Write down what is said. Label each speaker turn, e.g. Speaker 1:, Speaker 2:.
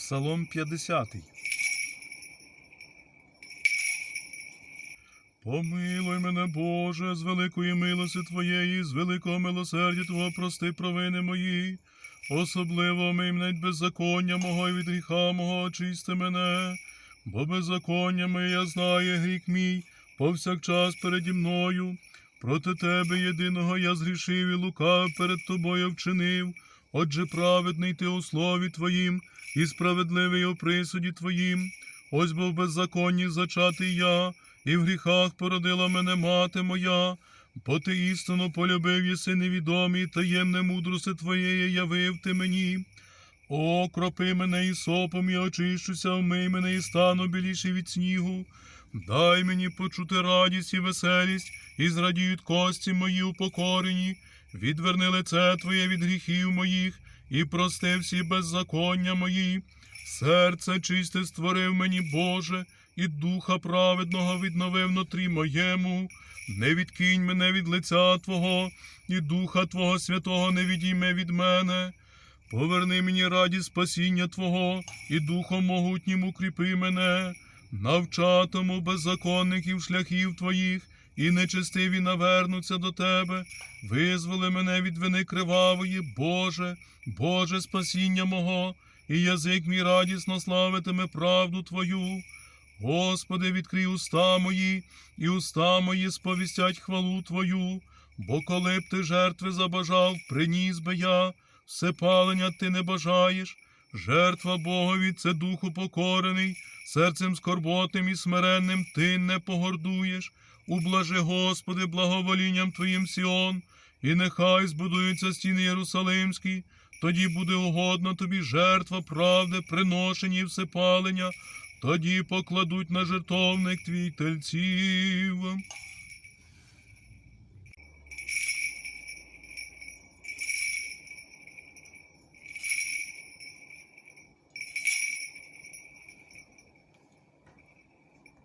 Speaker 1: Псалом 50. Помилуй мене, Боже, з великої милості Твоєї, з великого милосердя Твого прости провини мої. Особливо від беззаконня мого і від гріха мого очисти мене, бо беззаконня моє знає гріх мій, повсякчас переді мною. Проти тебе єдиного я згрішив і лукав перед тобою вчинив. Отже, праведний ти у слові Твоїм, і справедливий у присуді Твоїм. Ось бо в беззаконні зачатий я, і в гріхах породила мене мати моя. Бо ти істину полюбив єси невідомі, таємне мудрости Твоєї явив ти мені. О, кропи мене і сопом, і очищуся, вмий мене і стану біліший від снігу. Дай мені почути радість і веселість, і зрадіють кості мої упокорені. Відверни лице Твоє від гріхів моїх, і прости всі беззаконня мої. Серце чисте створив мені, Боже, і духа праведного відновив внутрі моєму. Не відкинь мене від лиця Твого, і Духа Твого Святого не відійме від мене. Поверни мені радість спасіння Твого, і Духом могутнім укріпи мене, навчатиму беззаконників шляхів Твоїх, і нечестиві навернуться до Тебе. Визволи мене від вини кривавої, Боже, Боже спасіння мого, і язик мій радісно славитиме правду Твою. Господи, відкрий уста мої, і уста мої сповістять хвалу Твою, бо коли б ти жертви забажав, приніс би я, всепалення ти не бажаєш, жертва Богові це духу покорений, серцем скорботним і смиренним ти не погордуєш. Ублажи, Господи, благоволінням Твоїм Сіон, і нехай збудуються стіни Єрусалимські, тоді буде угодна тобі жертва правди, приношення і всепалення, тоді покладуть на жертовник твій тельців.